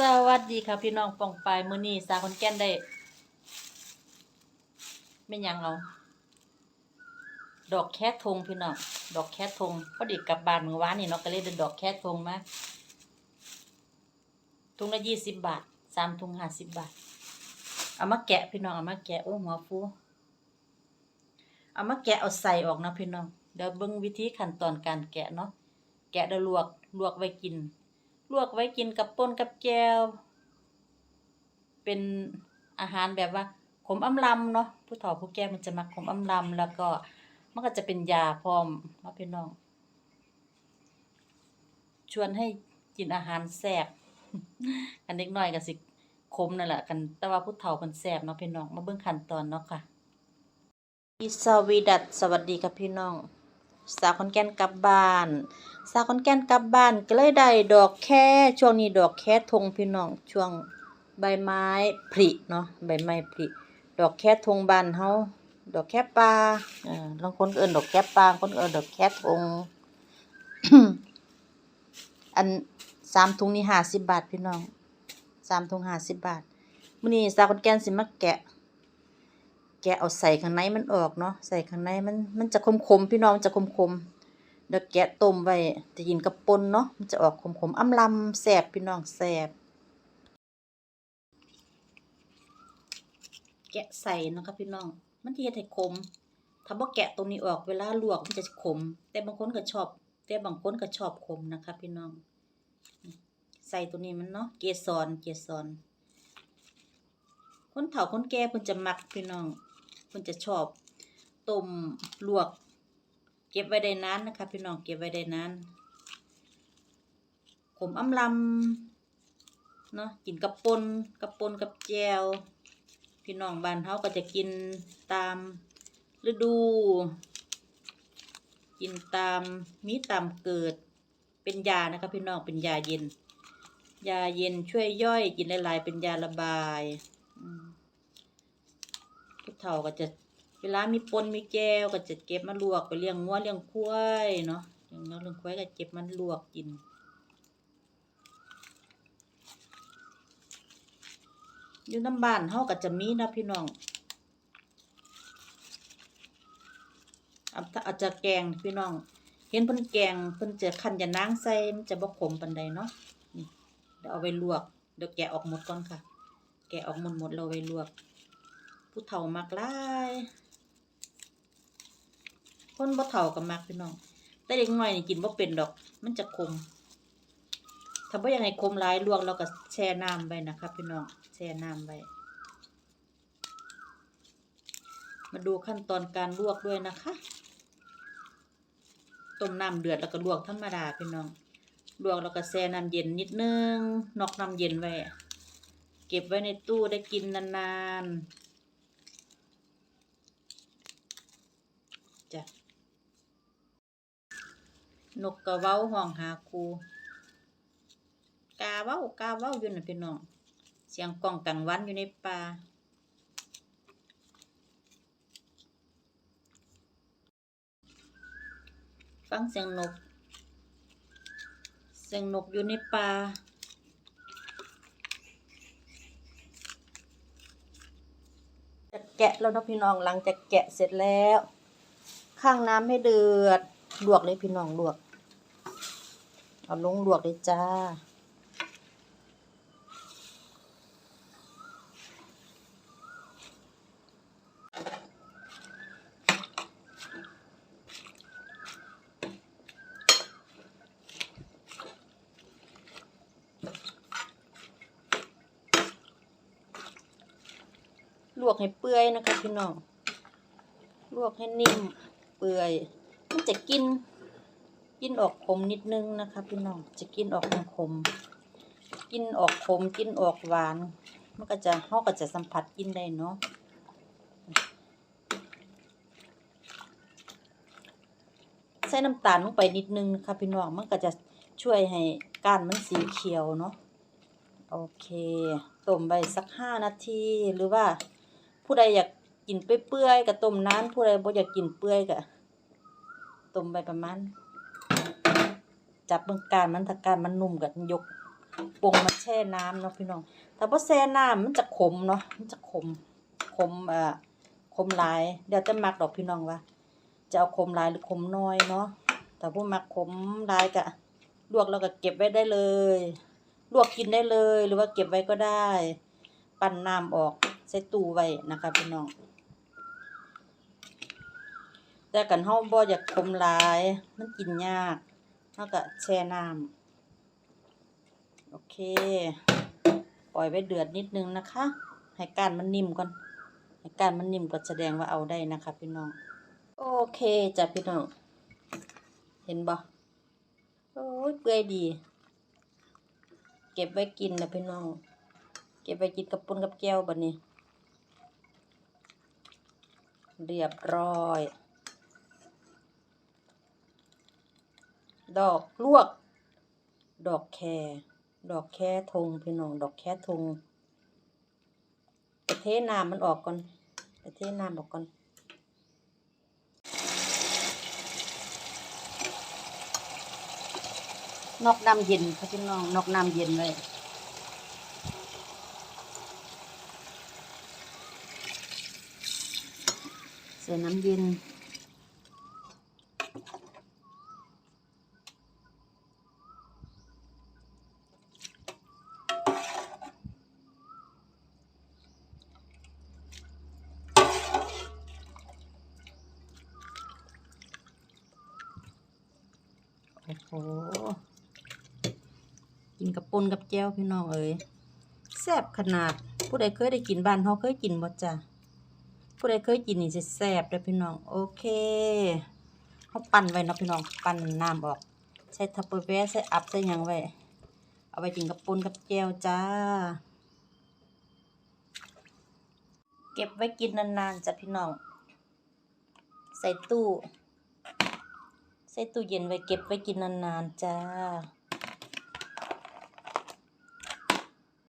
สวัสดีค่ะพี่น้องปองปายมือนี้สาคนแก่นได้ไม่ยังเอาดอกแคททงพี่น้องดอกแคททงพอดีกลับบ้านเมื่อวานนี่เนาะก็เลยได้ดอกแคททงมาถุงละยี่สิบบาทสามถุงห้าสิบบาท เอามาแกะพี่น้องเอามาแกะโอ้หัวฟูเอามาแกะเอาใส่ออกนะพี่น้องเดี๋ยวเบิ่งวิธีขั้นตอนการแกะเนาะแกะแล้วลวกลวกไว้กิน ลวกไว้กินกับป่นกับแจวเป็นอาหารแบบว่า ขมอำลำเนาะผู้เฒ่าผู้แก่มันจะมักขมอำลำแล้วก็มันก็จะเป็นยาพร้อมเนาะพี่น้อง ชวนให้กินอาหารแซ่บอันเด็กน้อยก็สิขมนั่นแหละกันแต่ว่าผู้เฒ่าเพิ่นแซ่บเนาะพี่น้องมาเบิ่งขั้นตอนเนาะค่ะอิสวีดัตสวัสดีครับพี่น้อง สาวคนแก่นกลับบ้านสาวคนแก่นกลับบ้านก็เลยได้ดอกแค่ช่วงนี้ดอกแค่ทงพี่น้องช่วงใบไม้ผลิเนาะใบไม้ผลิดอกแค่ทงบานเฮาดอกแค่ปลาเอ่าบางคนเอิ้นดอกแค่ปลาคนเอิ้นดอกแค่ทงอันสามถุงนี่ห้าสิบบาทพี่น้องสามถุงห้าสิบบาทมื้อนี้สาวคนแก่นสิมาแกะ กะเอาใส่ข้างในมันออกเนาะใส่ข้างในมันมันจะคมๆพี่น้องมันจะคมๆเดี๋ยวแกะต้มไว้จะกินกับป่นเนาะมันจะออกขมๆอำลำแซ่บพี่น้องแซ่บแกะใส่นะครับพี่น้อง มันจะเฮ็ดให้ขมถ้าบ่แกะตรงนี้ออกเวลาลวกมันจะขม แต่บางคนก็ชอบ แต่บางคนก็ชอบขมนะคะ พี่น้อง ใส่ตัวนี้มันเนาะเกสรเกสรคนเฒ่าคนแก่เพิ่นจะมักพี่น้อง พิ่นจะชอบต้มลวก เก็บไว้ได้นานนะคะ พี่น้องเก็บไว้ได้นานขมอำลำเนาะกินกับปนกับปนกับแจวพี่น้องบ้านเฮาก็จะกินตามฤดู กินตามมีตามเกิดเป็นยานะคะพี่น้องเป็นยาเย็น ยาเย็นช่วยย่อยกินหลายๆเป็นยาระบาย เฒ่าก็จะเวลามีปนมีแก้วก็จะเก็บมาลวกไปเลี้ยงงัวเลี้ยงควายเนาะเลี้ยงงัวเลี้ยงควายก็เก็บมันลวกกินอยู่น้ำบ้านเฮาก็จะมีนะพี่น้องอาจจะแกงพี่น้อง เห็นเพิ่นแกงเพิ่นจะคั้นยานางใส่มันจะบ่ขมปานใดเนาะนี่เดี๋ยวเอาไปลวกเดี๋ยวแกะออกหมดก่อนค่ะ แกะออกหมดหมดเราไว้ลวก ผู้เฒ่ามักหลายคนบ่เฒ่าก็มักพี่น้อง แต่เด็กน้อยนี่กินบ่เป็นดอก มันจะขมถ้าบ่อยากให้ขมหลายลวกเราก็แช่น้ำไว้นะครับพี่น้อง แช่น้ำไว้ มาดูขั้นตอนการลวกด้วยนะคะ ต้มน้ำเดือดแล้วก็ลวกธรรมดาพี่น้อง ลวกแล้วก็แช่น้ำเย็นนิดนึง นอกน้ำเย็นไว้ เก็บไว้ในตู้ได้กินนานๆ จ้ะ นกกระเว้าห้องหาครูกาเว้ากาเว้าอยู่น่ะพี่น้อง เสียงกล้องกลางวันอยู่ในป่าฟังเสียงนก เสียงนกอยู่ในป่าจะแกะแล้วนะพี่น้องหลังจากแกะเสร็จแล้ว ข้างน้ำให้เดือดลวกเลยพี่น้องลวก เอาลงลวกเลยจ้า ลวกให้เปื่อยนะคะพี่น้อง ลวกให้นิ่มเปื่อย มันจะกิน กินออกขมนิดนึงนะคะพี่น้องจะกินออกขมกินออกขมกินออกหวาน มันก็จะเขาก็จะสัมผัสกินได้เนาะใส่น้ำตาลลงไปนิดนึงนะคะพี่น้องมันก็จะช่วยให้ก้านมันสีเขียวเนาะโอเคต้มไปสักห้านาทีหรือว่า ผู้ใดอยากกินเปื่อยๆก็ต้มนานผู้ใดบ่อยากกินเปื่อยก็ต้มไปประมาณ จับเบิ่งการมันถ้าการมันนุ่มก็ยกปงมาแช่น้ำเนาะพี่น้องถ้าบ่แช่น้ำมันจะขมเนาะ มันจะขม ขมเอ่อขมหลาย เดี๋ยวจะมักดอกพี่น้องว่า จะเอาขมหลายหรือขมน้อยเนาะ แต่ผู้มักขมหลายก็ลวกแล้วก็เก็บไว้ได้เลย ลวกกินได้เลย หรือว่าเก็บไว้ก็ได้ ปั้นน้ำออกใส่ตู้ไว้นะคะพี่น้อง แต่กันเฮาบ่อยากขมหลาย มันกินยาก เฮาก็แช่น้ำโอเค ปล่อยไว้เดือดนิดนึงนะคะ ให้ก้านมันนิ่มก่อน ให้ก้านมันนิ่มก็แสดงว่าเอาได้นะคะ พี่น้อง โอเคจ้ะพี่น้อง เห็นบ่โอ้ยเปื่อยดี เก็บไว้กินนะพี่น้อง เก็บไว้กินกับปุ้นกับแก้วบัดนี้ เรียบร้อย ดอกลวก ดอกแครดอกแค่ทงพี่น้องดอกแค่ทงเทน้ำมันออกก่อนเทน้ำออกก่อนนอกน้ำเย็นค่ะพี่น้องนอกน้ำเย็นไว้ใส่น้ำเย็น โหกินกับปนกับแก้วพี่น้องเอ้ยแซ่บขนาด ผู้ใดเคยได้กินบ้านเขาเคยกินบ่จ้ะผู้ใดเคยกินนี่สิแซ่บเด้พี่น้อง โอเคเขาปั่นไว้นะพี่น้อง ปั่นน้ำออกใส่ทัพเปอร์แวร์ใส่อัพใส่ยังไว้ เอาไปกินกับปนกับแก้วจ้า เก็บไว้กินนานๆจ้ะพี่น้อง ใส่ตู้ ใส่ตู้เย็นไว้เก็บไว้กินนานๆจ้า